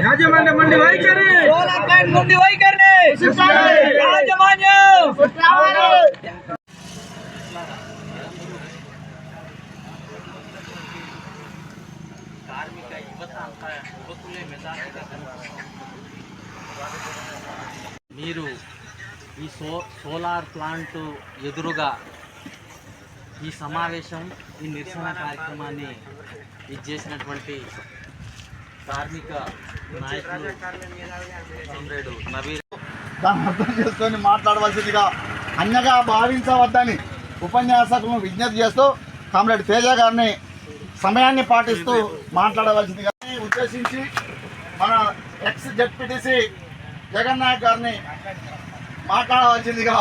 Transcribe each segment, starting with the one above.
Jangan mandi mandi baik kali. Jangan mandi mandi baik kali. మీరు ఈ so solar plant ఎదురుగా ఈ సమావేశం ఈ నిరసన కార్యక్రమాన్ని ఇది చేసినటువంటి కార్మిక నాయకులు కామ్రేడు నవీర్ దాన్ని అర్థం చేసుకొని మాట్లాడవలసిందిగా అన్యగా భావించవద్దని ఉపన్యాసకులను విజ్ఞప్తి చేస్తూ కామ్రేడ్ తేజ గారిని సమయాన్ని పాటిస్తూ మాట్లాడవలసిందిగా ఆకర్షించి మన ఎక్స్ జెడ్పీటీసీ జగన్నాయక్ గారిని మాట్లాడవలసిందిగా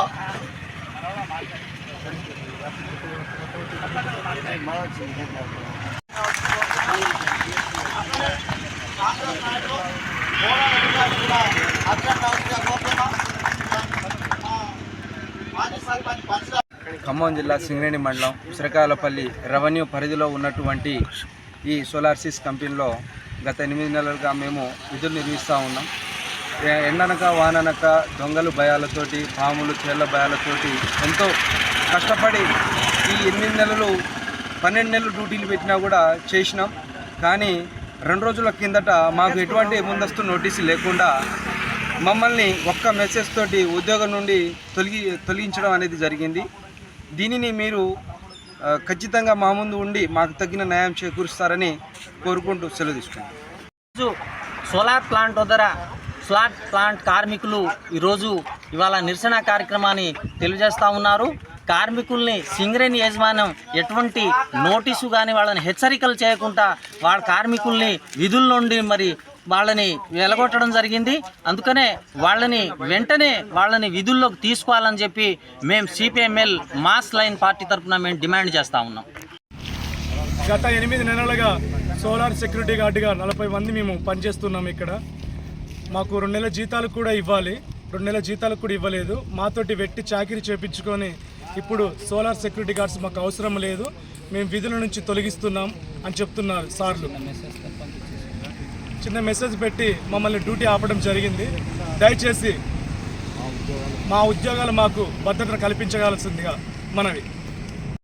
ఖమ్మం జిల్లా సింగరేణి మండలం శ్రీకాళపల్లి రెవెన్యూ పరిధిలో ఉన్నటువంటి ఈ సోలార్సిస్ కంపెనీలో గత ఎనిమిది నెలలుగా మేము విధులు నిర్వహిస్తూ ఉన్నాం. ఎండనక వాననక దొంగలు భయాలతోటి పాములు చేళ్ళ భయాలతోటి ఎంతో కష్టపడి ఈ ఎనిమిది నెలలు పన్నెండు నెలలు డ్యూటీలు పెట్టినా కూడా చేసినాం. కానీ రెండు రోజుల కిందట మాకు ఎటువంటి ముందస్తు నోటీసు లేకుండా మమ్మల్ని ఒక్క మెసేజ్ తోటి ఉద్యోగం నుండి తొలగి తొలగించడం అనేది జరిగింది. దీనిని మీరు ఖచ్చితంగా మా ముందు ఉండి మాకు తగిన న్యాయం చేకూరుస్తారని కోరుకుంటూ సెలవు తీసుకుంటాం ఈరోజు సోలార్ ప్లాంట్ వద్దర సోలార్ ప్లాంట్ కార్మికులు ఈరోజు ఇవాళ నిరసన కార్యక్రమాన్ని తెలియజేస్తూ ఉన్నారు. కార్మికుల్ని సింగరేణి యజమానం ఎటువంటి నోటీసు కానీ వాళ్ళని హెచ్చరికలు చేయకుండా వాళ్ళ కార్మికుల్ని విధుల నుండి మరి వాళ్ళని వెలగొట్టడం జరిగింది. అందుకనే వాళ్ళని వెంటనే వాళ్ళని విధుల్లోకి తీసుకోవాలని చెప్పి మేము సిపిఎంఎల్ మాస్ లైన్ పార్టీ తరఫున మేము డిమాండ్ చేస్తూ ఉన్నాం. గత ఎనిమిది నెలలుగా సోలార్ సెక్యూరిటీ గార్డుగా నలభై మంది మేము పనిచేస్తున్నాం ఇక్కడ. మాకు రెండు నెలల జీతాలు కూడా ఇవ్వాలి. రెండు నెలల జీతాలు కూడా ఇవ్వలేదు. మాతోటి వెట్టి చాకిరీ చేపించుకొని ఇప్పుడు సోలార్ సెక్యూరిటీ గార్డ్స్ మాకు అవసరం లేదు. మేము విధుల నుంచి తొలగిస్తున్నాం అని చెప్తున్నారు సార్లు. చిన్న మెసేజ్ పెట్టి మమ్మల్ని డ్యూటీ ఆపడం జరిగింది. దయచేసి మా ఉద్యోగాలు మాకు భద్రత కల్పించగలసిందిగా మనవి.